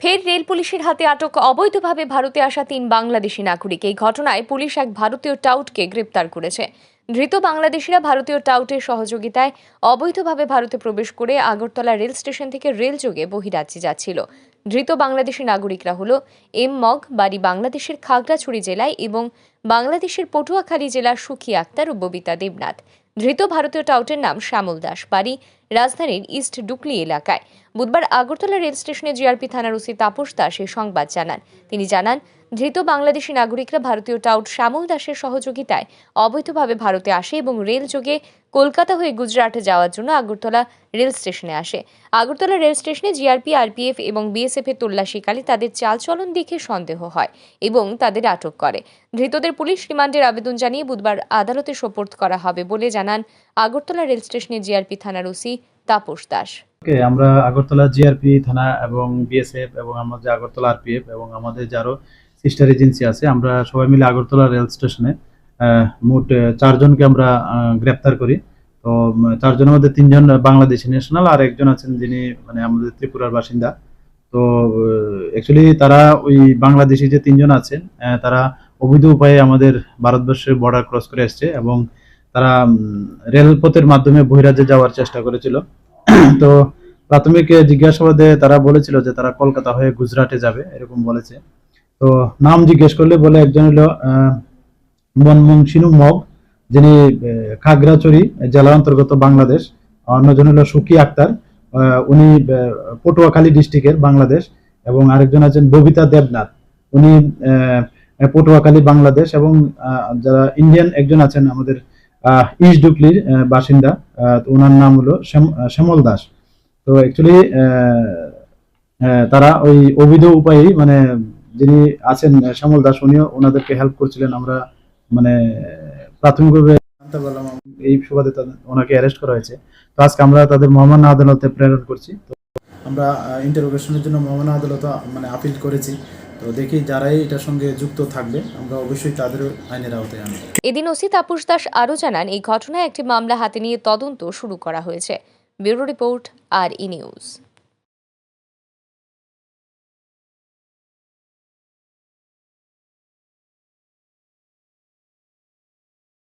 ফের রেল পুলিশের হাতে আটক অবৈধভাবে ভারতে আসা তিন বাংলাদেশি নাগরিক। এই ঘটনায় পুলিশ এক ভারতীয় টাউটকে গ্রেপ্তার করেছে। ধৃত বাংলাদেশিরা ভারতীয় টাউটের সহযোগিতায় অবৈধভাবে ভারতে প্রবেশ করে আগরতলা রেল স্টেশন থেকে রেলযোগে বহিরাজ্যে যাচ্ছিল। ধৃত বাংলাদেশি নাগরিকরা হল এম মগ, বাড়ি বাংলাদেশের খাগড়াছড়ি জেলায় এবং বাংলাদেশের পটুয়াখালী জেলার সুখী আক্তার ও ববিতা দেবনাথ। ধৃত ভারতীয় টাউটের নাম শ্যামল দাস। বাড়ি রাজধানীর ইস্ট ডুকলি এলাকায়। বুধবার আগরতলা রেল স্টেশনে জিআরপি থানার ওসি তাপস দাস এ সংবাদ জানান। তিনি জানান ধৃত বাংলাদেশি নাগরিকরা ভারতীয় টাউট শ্যামল দাসের সহযোগিতায় অবৈধভাবে ভারতে আসে এবং রেল যোগে কলকাতা হয়ে গুজরাটে যাওয়ার জন্য আগরতলা রেল স্টেশনে আসে। আগরতলা রেল স্টেশনে জিআরপি, আরপিএফ এবং বিএসএফ এর তল্লাশিকালে তাদের চালচলন দেখে সন্দেহ হয় এবং তাদের আটক করে। ধৃতদের পুলিশ রিমান্ডের আবেদন জানিয়ে বুধবার আদালতে সোপর্দ করা হবে বলে জানান আগরতলা রেল স্টেশনে জিআরপি থানার ওসি তাপস দাস। আমরা আগরতলা জিআরপি থানা এবং বিএসএফ এবং আমাদের আগরতলা আরপিএফ এবং আমাদের যে আরও সিস্টার এজেন্সি আছে। আমরা সবাই মিলে আগরতলা রেল স্টেশনে মোট চারজনকে আমরা গ্রেপ্তার করি। তো চারজনের মধ্যে তিনজন বাংলাদেশি ন্যাশনাল আর একজন আছেন যিনি মানে আমাদের ত্রিপুরার বাসিন্দা। তো অ্যাকচুয়ালি তারা ওই বাংলাদেশি যে তিনজন আছেন তারা অবৈধ উপায়ে আমাদের ভারতবর্ষের বর্ডার ক্রস করে এসছে এবং তারা রেলপথের মাধ্যমে বহিরাজ্যে যাওয়ার চেষ্টা করেছিল। তো, প্রাথমিক জিজ্ঞাসাবাদে তারা বলেছিল যে তারা কলকাতা হয়ে গুজরাটে যাবে, এরকম বলেছে। তো নাম জিজ্ঞেস করলে বলে একজন হলো আহ, মনমংসিনু মগ যিনি আহ, খাগড়াছড়ি জেলা অন্তর্গত বাংলাদেশ। অন্যজন হলো সুকি আক্তার উনি পটুয়াখালী ডিস্ট্রিক্টের বাংলাদেশ এবং আরেকজন আছেন ববিতা দেবনাথ। উনি পটুয়াখালী বাংলাদেশ এবং যারা ইন্ডিয়ান একজন আছেন আমাদের ইস্ট ডুকলির বাসিন্দা ওনার নাম হলো শ্যাম- শ্যামল দাস। তো অ্যাকচুয়ালি তারা ওই অবৈধ উপায়ে মানে যিনি আছেন শ্যামল দাস, উনিও ওনাদেরকে হেল্প করছিলেন। আমরা মানে প্রাথমিকভাবে জানতে পারলাম, এই সুবাদে ওনাকে অ্যারেস্ট করা হয়েছে। তো আজকে আমরা তাদের মহামান্য আদালতে প্রেরণ করছি। তো আমরা ইন্টারোগেশনের জন্য মহামান্য আদালতে মানে আপিল করেছি। তো দেখি যারাই এটার সঙ্গে যুক্ত থাকবে, আমরা অবশ্যই তাদের আইনের আওতায় আনব। এদিন ওসি তাপস দাস আরও জানান, এই ঘটনায় একটি মামলা হাতে নিয়ে তদন্ত শুরু করা হয়েছে। ব্যুরো রিপোর্ট, আর ই নিউজ।